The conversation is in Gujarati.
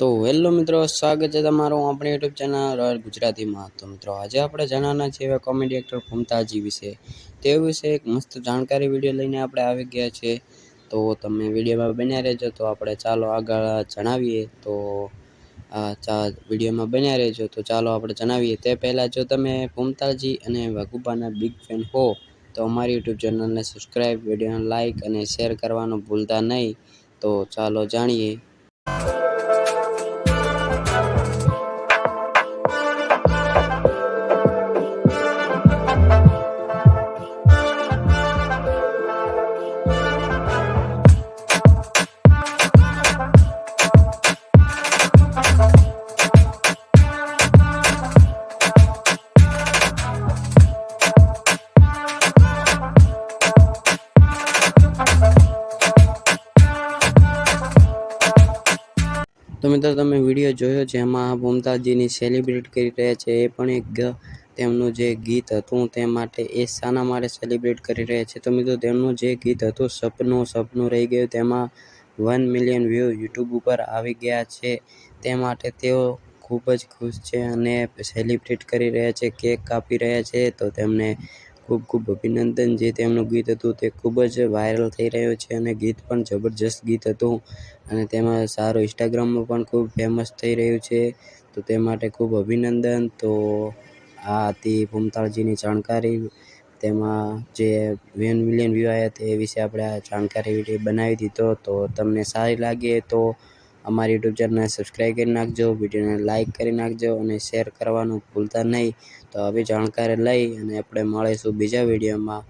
તો હેલો મિત્રો, સ્વાગત છે તમારું આપણી યુટ્યુબ ચેનલ રોયલ ગુજરાતીમાં. તો મિત્રો, આજે આપણે જાણવાના છીએ એવા કોમેડી એક્ટર ફૂમતાજી વિશે. તે વિશે એક મસ્ત જાણકારી વીડિયો લઈને આપણે આવી ગયા છે તો તમે વિડીયોમાં બન્યા રહેજો, તો આપણે ચાલો આગળ જણાવીએ. તો ચા વિડીયોમાં બન્યા રહેજો, તો ચાલો આપણે જણાવીએ. તે પહેલાં જો તમે ફૂમતાજી અને વાઘુબાના બિગ ફેન હો, તો અમારી યુટ્યુબ ચેનલને સબસ્ક્રાઈબ વિડીયોને લાઇક અને શેર કરવાનું ભૂલતા નહીં. તો ચાલો જાણીએ. તો મિત્રો તમે વીડિયો જોયો એમાં મમતાજીની સેલિબ્રેટ કરી રહ્યા છે, એ પણ એક તેમનું જે ગીત હતું તે માટે એ શાના માટે સેલિબ્રેટ કરી રહ્યા છે. તો મિત્રો તેમનું જે ગીત હતું, સપનું સપનું રહી ગયું, તેમાં વન મિલિયન વ્યૂ યુટ્યુબ ઉપર આવી ગયા છે. તે માટે તેઓ ખૂબ જ ખુશ છે અને સેલિબ્રેટ કરી રહ્યા છે કેક કાપી રહ્યા છે. તો તેમને ખૂબ ખૂબ અભિનંદન. જે તેમનું ગીત હતું તે ખૂબ જ વાયરલ થઈ રહ્યું છે અને ગીત પણ જબરજસ્ત ગીત હતું. અને તેમાં સારું ઇન્સ્ટાગ્રામમાં પણ ખૂબ ફેમસ થઈ રહ્યું છે. તો તે માટે ખૂબ અભિનંદન. તો આ હતી ભૂમતાળજીની જાણકારી. તેમાં જે વેન મિલિયન વ્યૂ આવ્યા તે વિશે આપણે આ જાણકારી વીડિયો બનાવી દીધો. તો તમને સારી લાગે તો અમારી યુટ્યુબ ચેનલને સબસ્ક્રાઈબ કરી નાખજો વિડીયોને લાઇક કરી નાખજો અને શેર કરવાનું ભૂલતા નહીં. તો આવી જાણકારી લઈ અને આપણે મળીશું બીજા વિડીયોમાં